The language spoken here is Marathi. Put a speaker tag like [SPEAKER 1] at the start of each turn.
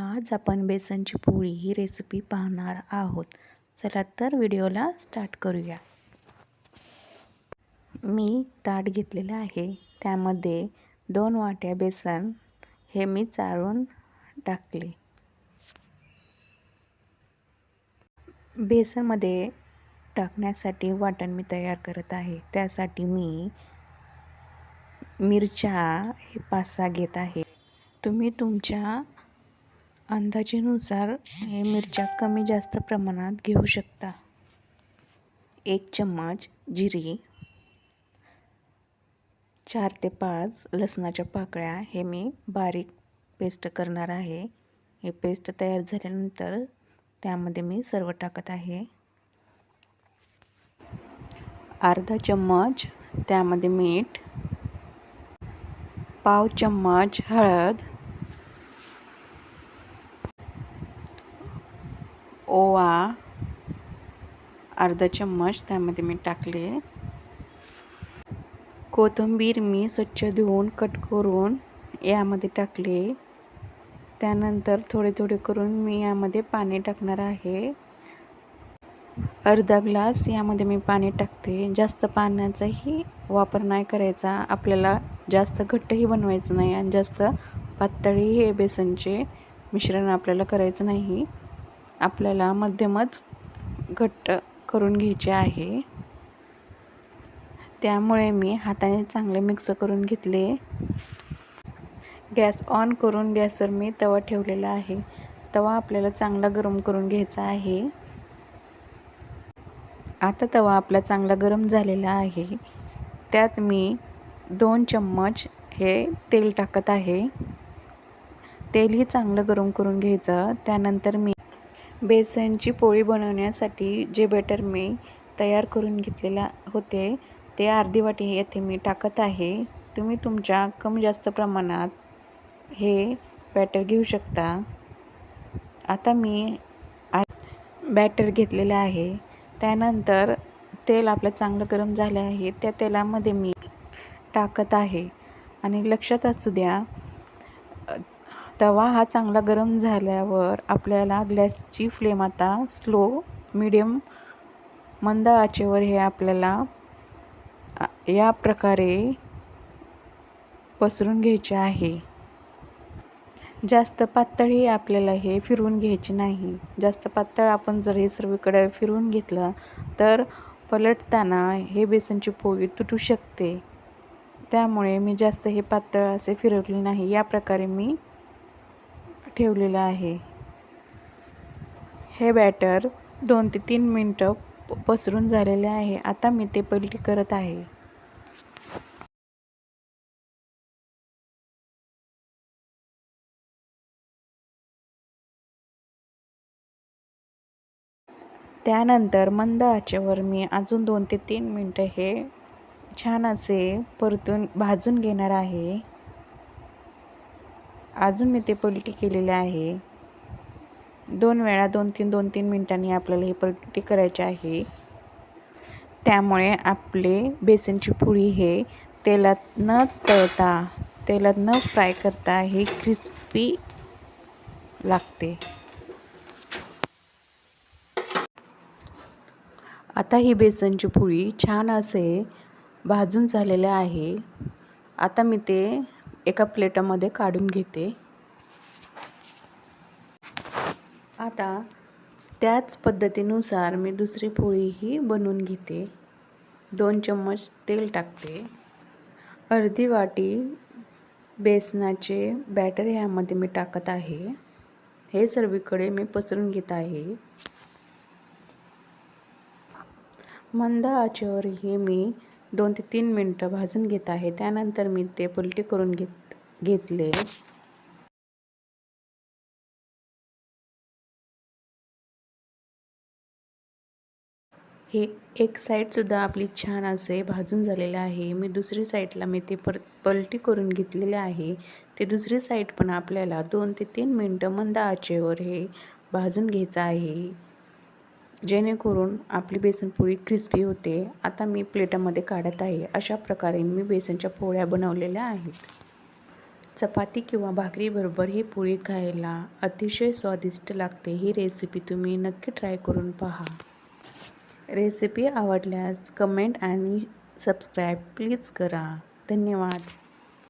[SPEAKER 1] आज आपण बेसनची पोळी ही रेसिपी पाहणार आहोत. चला तर व्हिडिओला स्टार्ट करूया. मी ताट घेतलेलं आहे. त्यामध्ये दोन वाट्या बेसन हे मी चाळून टाकले. बेसनमध्ये टाकण्यासाठी वाटण मी तयार करत आहे. त्यासाठी मी मिरच्या हे पाच सहा घेत आहे. तुम्ही तुमच्या अंदाजेनुसार हे मिरच्या कमी जास्त प्रमाणात घेऊ शकता. एक चम्मच जिरी चार ते पाच लसणाच्या पाकळ्या हे मी बारीक पेस्ट करणार आहे. हे पेस्ट तयार झाल्यानंतर त्यामध्ये मी सर्व टाकत आहे. अर्धा चम्मच त्यामध्ये मीठ पाव चम्मच हळद ओवा अर्धा चम्मच त्यामध्ये मी टाकले. कोथिंबीर मी स्वच्छ धुवून कट करून यामध्ये टाकले. त्यानंतर थोडे थोडे करून मी यामध्ये पाणी टाकणार आहे. अर्धा ग्लास यामध्ये मी पाणी टाकते. जास्त पाण्याचाही वापर नाही करायचा. आपल्याला जास्त घट्टही बनवायचं नाही आणि जास्त पातळी हे बेसनचे मिश्रण आपल्याला करायचं नाही. आपल्याला मध्यमच घट्ट करून घ्यायचे आहे. त्यामुळे मी हाताने चांगले मिक्स करून घेतले. गॅस ऑन करून गॅसवर मी तवा ठेवलेला आहे. तवा आपल्याला चांगला गरम करून घ्यायचा आहे. आता तवा आपला चांगला गरम झालेला आहे. त्यात मी दोन चम्मच हे तेल टाकत आहे. तेलही चांगलं गरम करून घ्यायचं. त्यानंतर मी बेसनची पोळी बनवण्यासाठी जे बॅटर मी तयार करून घेतलेला होते ते अर्धी वाटी येथे मी टाकत आहे. तुम्ही तुमच्या कमी जास्त प्रमाणात हे बॅटर घेऊ शकता. आता मी बॅटर घेतलेलं आहे. त्यानंतर तेल आपलं चांगलं गरम झालं आहे. त्या तेलामध्ये मी टाकत आहे. आणि लक्षात असू द्या तवा हा चांगला गरम झाल्यावर आपल्याला गॅसची फ्लेम आता स्लो मिडियम मंद आचेवर हे आपल्याला या प्रकारे पसरून घ्यायचे आहे. जास्त पातळही आपल्याला हे फिरवून घ्यायचे नाही. जास्त पातळ आपण जर हे सर्वीकडे फिरवून घेतलं तर पलटताना हे बेसनची पोळी तुटू शकते. त्यामुळे मी जास्त हे पातळ असे फिरवले नाही. या प्रकारे मी ठेवलेलं आहे. हे बॅटर दोन ते तीन मिनटं पसरून झालेले आहे. आता मी ते पलटी करत आहे. त्यानंतर मंद आचेवर मी अजून दोन ते तीन मिनटं हे छान असे परतून भाजून घेणार आहे. अजून मी ते पलटी केलेले आहे. दोन वेळा दोन तीन दोन तीन मिनटांनी आपल्याला हे पलटी करायचे आहे. त्यामुळे आपले बेसनची पोळी हे तेलात न तळता तेलात न फ्राय करता हे क्रिस्पी लागते. आता ही बेसनची पोळी छान असे भाजून झालेले आहे. आता मी ते एका प्लेटामध्ये काढून घेते. आता त्याच पद्धतीनुसार मी दुसरी पोळीही बनवून घेते. दोन चम्मच तेल टाकते. अर्धी वाटी बेसनाचे बॅटर ह्यामध्ये मी टाकत आहे. हे सर्वीकडे मी पसरून घेत आहे. मंद आचेवर हे मी दोन ते तीन मिनटं भाजून घेत आहे. त्यानंतर मी ते पलटी करून घेत घेतले. हे एक साईडसुद्धा आपली छान असे भाजून झालेलं आहे. मी दुसरी साईडला मी ते पर पलटी करून घेतलेले आहे. ते दुसरी साईड पण आपल्याला दोन ते तीन मिनटं मंद आचेवर हे भाजून घ्यायचं आहे. जेणेकरून आपली बेसनपोळी क्रिस्पी होते. आता मी प्लेटामध्ये काढत आहे. अशा प्रकारे मी बेसनच्या पोळ्या बनवलेल्या आहेत. चपाती किंवा भाकरीबरोबर ही पोळी खायला अतिशय स्वादिष्ट लागते. ही रेसिपी तुम्ही नक्की ट्राय करून पहा. रेसिपी आवडल्यास कमेंट आणि सबस्क्राईब प्लीज करा. धन्यवाद.